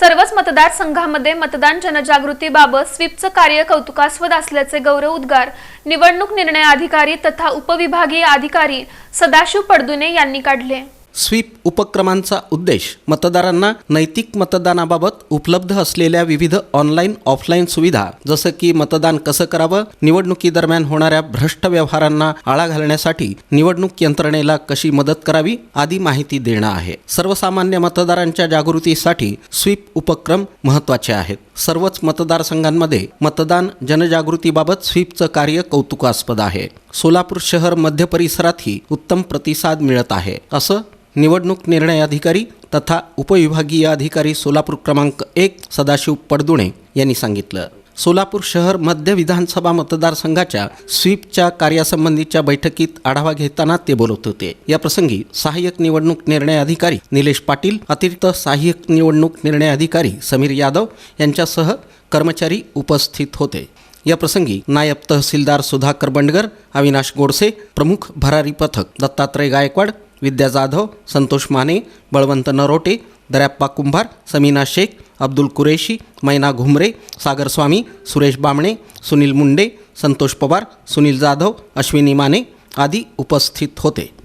सर्वच मतदारसंघामध्ये मतदान जनजागृतीबाबत स्वीपचं कार्य कौतुकास्पद असल्याचे गौरव उद्गार निवडणूक निर्णय अधिकारी तथा उपविभागीय अधिकारी सदाशिव पडदुने यांनी काढले. स्वीप उपक्रमांचा उद्देश मतदारांना नैतिक मतदानाबाबत उपलब्ध असलेल्या विविध ऑनलाईन ऑफलाईन सुविधा जसं की मतदान कसं करावं निवडणुकीदरम्यान होणाऱ्या भ्रष्ट व्यवहारांना आळा घालण्यासाठी निवडणूक यंत्रणेला कशी मदत करावी आदी माहिती देणं आहे. सर्वसामान्य मतदारांच्या जागृतीसाठी स्वीप उपक्रम महत्त्वाचे आहेत. सर्वच मतदारसंघांमध्ये मतदान जनजागृतीबाबत स्वीपचं कार्य कौतुकास्पद आहे. सोलापूर शहर मध्य परिसरातही उत्तम प्रतिसाद मिळत आहे असं निवडणूक निर्णय अधिकारी तथा उपविभागीय अधिकारी सोलापूर क्रमांक एक सदाशिव पडदुणे यांनी सांगितलं. सोलापूर शहर मध्य विधानसभा मतदारसंघाच्या स्वीपच्या कार्यासंबंधीच्या बैठकीत आढावा घेताना ते बोलत होते. या प्रसंगी सहाय्यक निवडणूक निर्णय अधिकारी निलेश पाटील अतिरिक्त सहाय्यक निवडणूक निर्णय अधिकारी समीर यादव यांच्यासह कर्मचारी उपस्थित होते. या प्रसंगी नायब तहसीलदार सुधाकर बंडगर अविनाश गोडसे प्रमुख भरारी पथक दत्तात्रय गायकवाड विद्या जाधव संतोष माने बळवंत नरोटे दर्याप्पा कुंभार समीना शेख अब्दुल कुरेशी मैना घुमरे सागर स्वामी सुरेश बामणे सुनील मुंडे संतोष पवार सुनील जाधव अश्विनी माने आदी उपस्थित होते.